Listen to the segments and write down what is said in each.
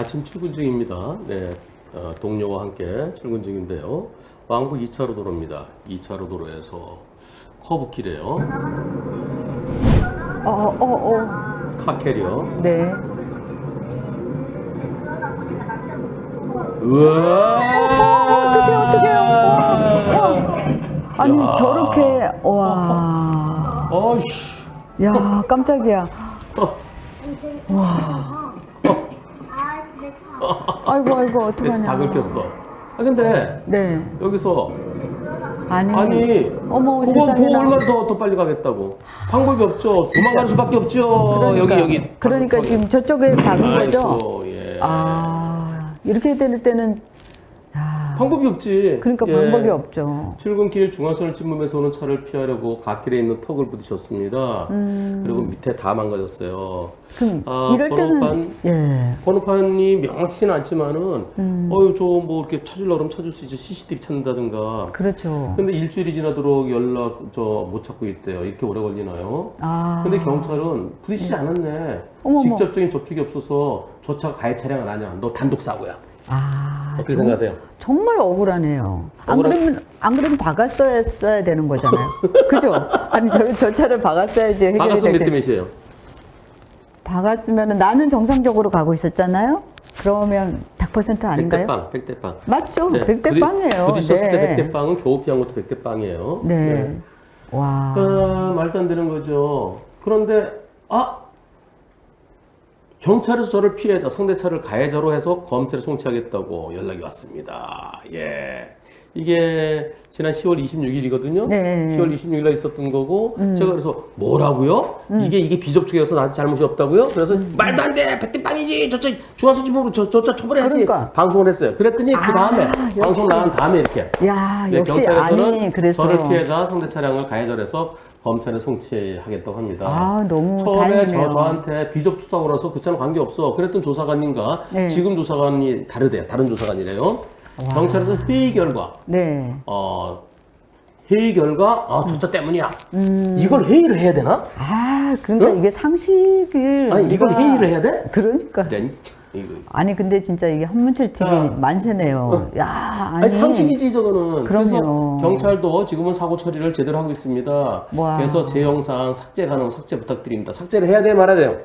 아침 출근 중입니다. 네, 어, 동료와 함께 출근 중인데요. 왕복 2차로 도로입니다. 2차로 도로에서 커브길이에요. 어, 어, 어. 카캐리어. 네. 어떡해, 어떡해요. 아니, 야. 저렇게, 와. 어이씨. 야, 깜짝이야. 아이고, 아이고, 어떡하냐. 다 긁혔어. 아, 근데 네. 여기서 아니. 아니 어머, 그거 세상에. 그거 얼마나 더, 더 빨리 가겠다고 방법이 없죠 도망가는 수밖에 없죠 그러니까, 여기 여기 그러니까 지금 저쪽에 박은 거죠? 아이고, 예. 아, 이렇게 될 때는, 야, 방법이 없지 그러니까 예. 방법이 없죠. 출근길 중앙선을 찜으면서 오는 차를 피하려고 갓길에 있는 턱을 부딪혔습니다 그리고 밑에 다 망가졌어요 음. 그럼 아, 이럴 때는, 번호판 예. 번호판이 명확치는 않지만은 음. 어유 저 뭐 이렇게 찾으려고 그러면 찾을 수 있죠 CCTV 찾는다든가 그렇죠. 근데 일주일이 지나도록 연락 저 못 찾고 있대요. 이렇게 오래 걸리나요? 아. 근데 경찰은 부딪히지 않았네. 어머머. 직접적인 접촉이 없어서 저 차가 가해 차량 은 아니야. 너 단독 사고야. 아, 어떻게 정- 생각하세요? 정말 억울하네요. 안 억울하- 그러면 안 그러면 박았어야 되는 거잖아요. 그죠? 아니 저, 저 차를 박았어야지 해결이 박았으면 될 몇 대 텐데. 몇이에요? 박았으면 나는 정상적으로 가고 있었잖아요. 그러면 100% 아닌가요? 백대빵, 백대빵. 맞죠? 네, 백대 부딪- 빵이에요. 부딪혔을 때 네. 백대빵은 겨우 피한 것도 백대빵이에요. 네. 와. 아, 말도 안 되는 거죠. 그런데 아 경찰에서 저를 피해자, 상대차를 가해자로 해서 검찰에 송치하겠다고 연락이 왔습니다. 예. 이게 지난 10월 26일이거든요. 네. 음. 10월 26일 날 있었던 거고 제가 그래서 뭐라고요? 이게 이게 비접촉이어서 나한테 잘못이 없다고요? 그래서 말도 안 돼. 백대빵이지. 저차 중앙서 집으로 저 저차 처벌해야지. 그러니까. 방송을 했어요. 그랬더니 그 다음에 아, 방송. 나간 다음에 이렇게 야, 네, 역시 경찰에서는 아니 그래서 저를 피해자 상대 차량을 가해자로해서 검찰에 송치하겠다고 합니다. 아, 너무 처음에 저, 다행이네요. 저한테 비접촉사고라서 그 차는 관계없어. 그랬던 조사관님과 네. 지금 조사관이 다르대요. 다른 조사관이래요. 경찰에서 회의 결과, 네. 어, 회의 결과, 아, 저차 때문이야. 음. 이걸 회의를 해야 되나? 아, 그러니까 이게 상식을 아니, 이걸 우리가- 회의를 해야 돼? 그러니까 네, 이거. 아니 근데 진짜 이게 한문철 TV 자. 만세네요. 야, 아니, 아니, 상식이지 저거는. 그럼요. 그래서 경찰도 지금은 사고 처리를 제대로 하고 있습니다. 와. 그래서 제 영상 삭제 가능 삭제 부탁드립니다. 삭제를 해야 돼 말아야 돼요.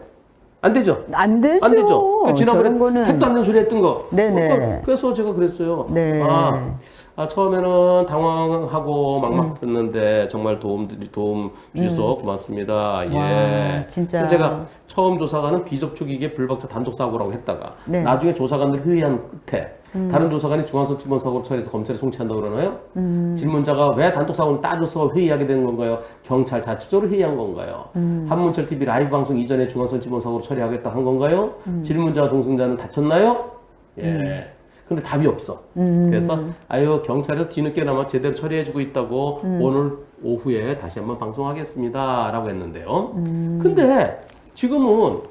안 되죠. 안 되죠. 안 되죠. 그 지난번에 저런 거는 택도 안 된 소리 했던 거. 네네. 어, 그래서 제가 그랬어요. 네. 아, 아, 처음에는 당황하고 막막했었는데 정말 도움 드리- 도움 주셔서 고맙습니다. 예. 음. 와, 진짜. 그래서 제가 처음 조사관은 비접촉이게 불박차 단독 사고라고 했다가 네. 음. 나중에 조사관들 회의한 끝에 다른 조사관이 중앙선 집원 사고로 처리해서 검찰에 송치한다고 그러나요? 음. 질문자가 왜 단독 사고를 따져서 회의하게 된 건가요? 경찰 자체적으로 회의한 건가요? 음. 한문철 TV 라이브 방송 이전에 중앙선 집원 사고로 처리하겠다 한 건가요? 음. 질문자와 동승자는 다쳤나요? 예. 근데 답이 없어. 음. 그래서 아유 경찰에서 뒤늦게나마 제대로 처리해주고 있다고 음. 오늘 오후에 다시 한번 방송하겠습니다라고 했는데요. 음. 근데 지금은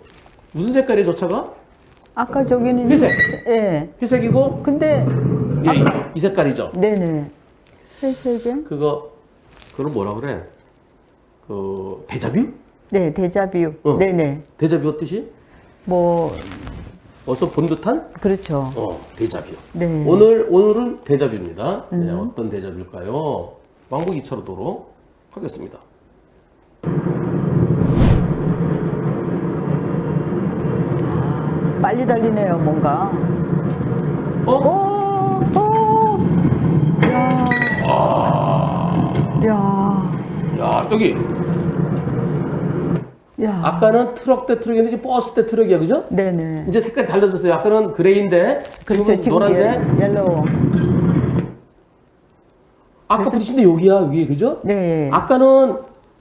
무슨 색깔이에요, 저 차가? 아까 저기는 회색. 예. 회색이고 근데 예, 이, 이 색깔이죠. 네네. 회색에 그거 그걸 뭐라 그래? 그 데자뷰? 네 데자뷰. 어. 네네. 데자뷰 뜻이? 뭐 어서 본 듯한? 그렇죠. 어, 데자뷰. 네. 오늘 오늘은 데자뷰입니다. 네, 어떤 데자뷰일까요? 왕복 2차로 도로 하겠습니다. 빨리 달리네요 뭔가. 어? 오, 오. 야. 야. 야 여기 야. 아까는 트럭 대 트럭이었는데 버스 대 트럭이야, 그죠? 네네. 이제 색깔이 달라졌어요. 아까는 그레이인데 그렇죠. 지금 지금 노란색. 예- 옐로우. 아까 부딪힌데 여기야 위에 그죠? 네. 아까는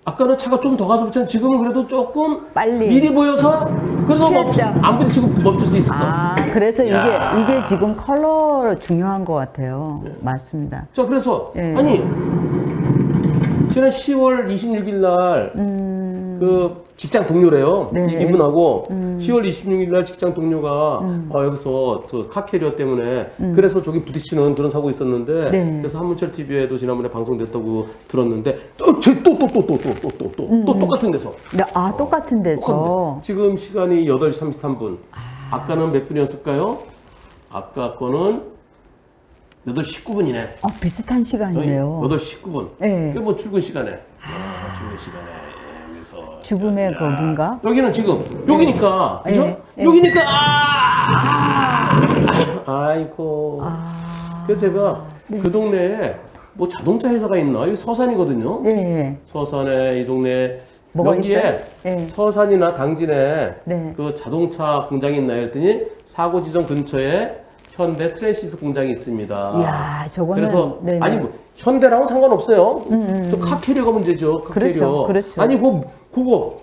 아까는 차가 좀 더 가서 붙였는데 지금은 그래도 조금 빨리. 미리 보여서 그래서 멈추, 취했다. 안 부딪히고 멈출 수 있었어. 아, 그래서 이게 야. 이게 지금 컬러 중요한 것 같아요. 네. 맞습니다. 자 그래서 예. 아니 지난 10월 26일 날 그 직장 동료래요. 음. 네. 음. 이- 이분하고 10월 26일 날 직장 동료가 어, 여기서 저 카캐리어 때문에 그래서 저기 부딪히는 그런 사고 있었는데 음. 네. 그래서 한문철 TV에도 지난번에 방송됐다고 들었는데 또또또또또또또또 또 똑같은 데서 네, 아 똑같은 데서. 지금 시간이 8시 33분. 아까는 몇 분이었을까요? 아까 거는 8시 19분이네. 아, 비슷한 시간이네요. 8시 19분. 네. 그게 뭐 출근 시간에. 아, 출근 시간에. 예, 그래서 죽음의 야, 거긴가? 여기는 지금 여기니까 네. 그죠? 네, 네. 여기니까 아! 아 이고. 아. 그래서 제가 그 동네에 뭐 자동차 회사가 있나? 여기 서산이거든요. 예, 예. 서산에 이 동네 뭐가 여기에 있어요? 예. 서산이나 당진에 네. 그 자동차 공장이 있나 했더니 사고 지점 근처에 현대 트랜시스 공장이 있습니다. 이야, 저거는 그래서 네네. 음, 아니 뭐 현대랑은 상관없어요. 또 카캐리어가 문제죠. 카캐리어. 그렇죠, 그렇죠. 아니 그 그거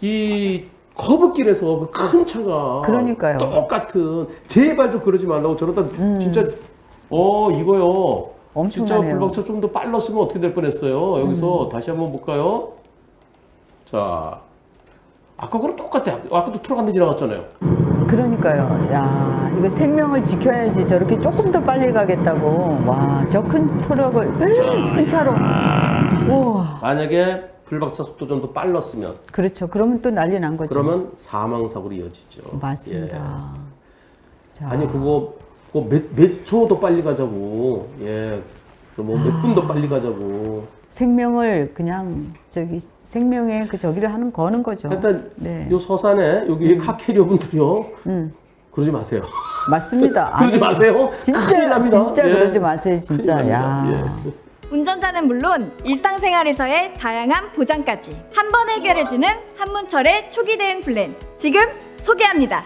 이 커브길에서 그 큰 차가 그러니까요. 똑같은 제발 좀 그러지 말라고 저러다 진짜 어 이거요. 진짜 음. 엄청나네요. 음. 불박차 좀 더 빨랐으면 어떻게 될 뻔했어요. 여기서 다시 한번 볼까요? 자, 아까 거랑 똑같아. 아까도 트럭 한대 지나갔잖아요. 그러니까요. 야, 이거 생명을 지켜야지 저렇게 조금 더 빨리 가겠다고. 와, 저 큰 트럭을 큰 차로. 우와. 만약에 불박차 속도 좀 더 빨랐으면 그렇죠. 그러면 또 난리 난 거죠. 그러면 사망 사고로 이어지죠. 맞습니다. 예. 자, 아니 그거 그거 몇몇 초 더 빨리 가자고. 예. 뭐 몇 분 더 빨리 가자고. 생명을 그냥 저기 생명의 그 저기를 하는 거는 거죠. 일단 네. 요 서산에 여기 카캐리어 분들이요. 음. 그러지 마세요. 맞습니다. 그러지 아니, 마세요. 큰일 진짜 납니다. 진짜 예. 그러지 마세요, 진짜. 야. 예. 운전자는 물론 일상생활에서의 다양한 보장까지 한 번 해결해주는 한문철의 초기 대응 플랜 지금 소개합니다.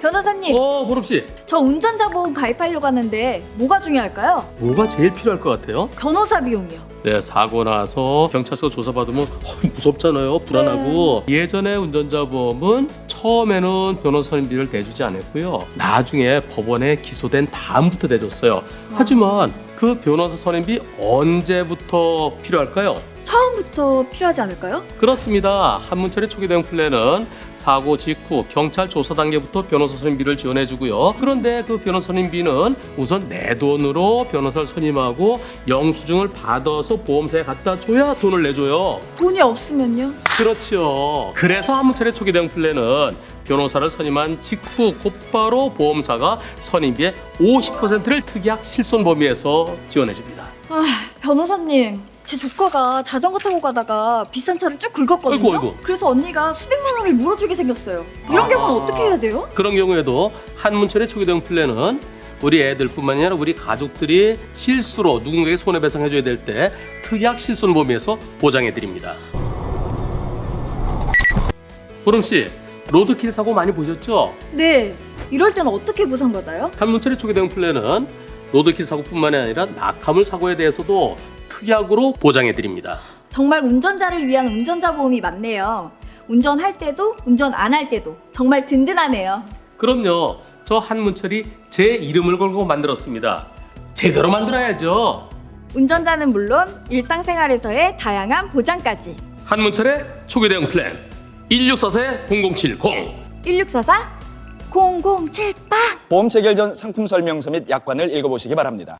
변호사님, 어, 보름 씨. 저 운전자 보험 가입하려고 하는데 뭐가 중요할까요? 뭐가 제일 필요할 것 같아요? 변호사 비용이요. 네, 사고 나서 경찰서 조사받으면 어, 무섭잖아요. 불안하고. 예전에 운전자 보험은 처음에는 변호사님비를 대주지 않았고요. 나중에 법원에 기소된 다음부터 대줬어요. 하지만 그 변호사 선임비 언제부터 필요할까요? 처음부터 필요하지 않을까요? 그렇습니다. 한문철의 초기 대응 플랜은 사고 직후 경찰 조사 단계부터 변호사 선임비를 지원해주고요. 그런데 그 변호사 선임비는 우선 내 돈으로 변호사를 선임하고 영수증을 받아서 보험사에 갖다 줘야 돈을 내줘요. 돈이 없으면요? 그렇죠. 그래서 한문철의 초기 대응 플랜은 변호사를 선임한 직후 곧바로 보험사가 선임비의 50%를 특약 실손 범위에서 지원해줍니다. 아, 변호사님. 제 조카가 자전거 타고 가다가 비싼 차를 쭉 긁었거든요. 아이고, 아이고. 그래서 언니가 수백만 원을 물어주게 생겼어요. 이런 아. 경우는 어떻게 해야 돼요? 그런 경우에도 한문철의 초기 대응 플랜은 우리 애들뿐만 아니라 우리 가족들이 실수로 누군가에게 손해배상해줘야 될 때 특약 실손 범위에서 보장해 드립니다. 보름 씨, 로드킬 사고 많이 보셨죠? 네. 이럴 때는 어떻게 보상받아요? 한문철의 초기 대응 플랜은 로드킬 사고뿐만 아니라 낙하물 사고에 대해서도 특약으로 보장해 드립니다. 정말 운전자를 위한 운전자 보험이 많네요. 운전할 때도 운전 안 할 때도 정말 든든하네요. 그럼요. 저 한문철이 제 이름을 걸고 만들었습니다. 제대로 만들어야죠. 운전자는 물론 일상생활에서의 다양한 보장까지. 한문철의 초기 대응 플랜 1644-0070 1644 0078 보험 체결 전 상품 설명서 및 약관을 읽어보시기 바랍니다.